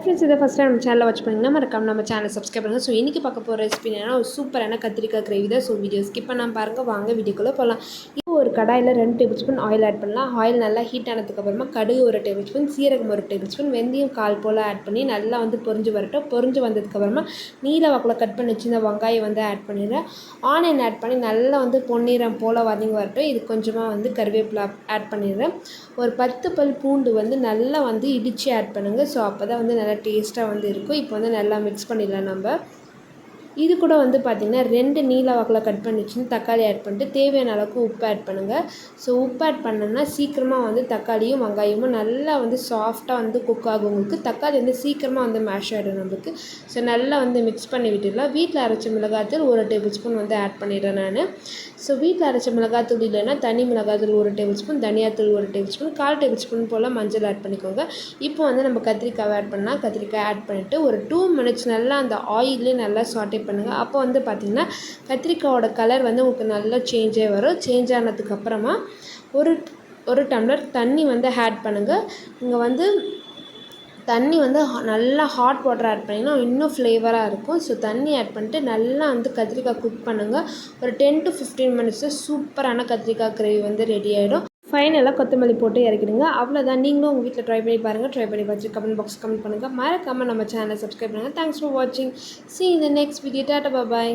Friends இதை first time நம்ம சேனலில் வாட்ச் பண்ணிங்கன்னா மறக்காம நம்ம சேனல் சப்ஸ்கிரைப் பண்ணுங்கள் ஸோ இன்றைக்கி பார்க்க போகிற ரெசிபி என்னென்னா ஒரு சூப்பரான கத்திரிக்காய் கிரேவி தான். ஸோ வீடியோ ஸ்கிப் பண்ணாமல் பாருங்கள் வாங்க வீடியோக்குள்ளே போகலாம் ஒரு கடாயில் ரெண்டு டேபிள் ஸ்பூன் ஆயில் ஆட் பண்ணலாம். ஆயில் நல்லா ஹீட் ஆனதுக்கப்புறமா கடுகு ஒரு டேபிள் ஸ்பூன் சீரகம் ஒரு டேபிள் ஸ்பூன் வெந்தயம் கால் போல் ஆட் பண்ணி நல்லா வந்து பொரிஞ்சு வரட்டும். பொரிஞ்சு வந்ததுக்கப்புறமா நீல வாக்கில் கட் பண்ணி வச்சிருந்த வெங்காயம் வந்து ஆட் பண்ணிடுறேன். ஆனியன் ஆட் பண்ணி நல்லா வந்து பொன்னிறம் போல் வதங்கி வரட்டும். இது கொஞ்சமாக வந்து கருவேப்பிலை ஆட் பண்ணிடுறேன். ஒரு பத்து பல் பூண்டு வந்து நல்லா வந்து இடித்து ஆட் பண்ணுங்கள் ஸோ அப்போ தான் வந்து நல்லா டேஸ்ட்டாக வந்து இருக்கும். இப்போ வந்து நல்லா மிக்ஸ் பண்ணிடலாம் நம்ம. இது கூட வந்து பார்த்திங்கன்னா ரெண்டு நீல வாக்கில் கட் பண்ணி வச்சுன்னு தக்காளி ஆட் பண்ணிட்டு தேவையான அளவுக்கு உப்பு ஆட் பண்ணுங்கள் ஸோ உப்பு ஆட் பண்ணோன்னா சீக்கிரமாக வந்து தக்காளியும் வெங்காயமும் நல்லா வந்து சாஃப்டாக வந்து குக் ஆகும் உங்களுக்கு. தக்காளி வந்து சீக்கிரமாக வந்து மேஷ் ஆகிடும் நம்மளுக்கு. ஸோ நல்லா வந்து மிக்ஸ் பண்ணி விட்டுடலாம். வீட்டில் அரைச்ச மிளகாத்தூள் ஒரு டேபிள் ஸ்பூன் வந்து ஆட் பண்ணிடுறேன் நான். ஸோ வீட்டில் அரைச்ச மிளகாத்தூள் இல்லைன்னா தனி மிளகாத்தூள் ஒரு டேபிள் ஸ்பூன் தனியாத்தூள் ஒரு டேபிள் ஸ்பூன் கால் டேபிள் ஸ்பூன் போல் மஞ்சள் ஆட் பண்ணிக்கோங்க. இப்போ வந்து நம்ம கத்திரிக்காய் ஆட் பண்ணால் கத்திரிக்காய் ஆட் பண்ணிவிட்டு ஒரு டூ மினிட்ஸ் நல்லா அந்த ஆயிலே நல்லா சாட்டே பண்ணுங்கள் அப்போ வந்து பார்த்திங்கன்னா கத்திரிக்காயோட கலர் வந்து உங்களுக்கு நல்லா சேஞ்சே வரும். சேஞ்ச் ஆனதுக்கப்புறமா ஒரு ஒரு டம்ளர் தண்ணி வந்து ஆட் பண்ணுங்கள் இங்கே வந்து தண்ணி வந்து நல்லா ஹாட் வாட்டர் ஆட் பண்ணிங்கன்னா இன்னும் ஃப்ளேவராக இருக்கும். ஸோ தண்ணி ஆட் பண்ணிட்டு நல்லா வந்து கத்திரிக்காய் குக் பண்ணுங்கள் ஒரு டென் டு ஃபிஃப்டீன் மினிட்ஸில் சூப்பரான கத்திரிக்காய் கிரேவி வந்து ரெடி ஆகிடும் ஃபைனலாக கொத்தமல்லி போட்டு இறக்கிடுங்க. அவ்வளோதான். நீங்களும் உங்கள் வீட்டில் ட்ரை பண்ணி பாருங்கள் ட்ரை பண்ணி பார்த்து கமெண்ட் பாக்ஸ் கமெண்ட் பண்ணுங்கள் மறக்காமல் நம்ம சேனலை சப்ஸ்கிரைப் பண்ணுங்கள் தேங்க்ஸ் ஃபார் வாட்சிங் சி இந்த நெக்ஸ்ட் வீடியோ டாட்டா பாய்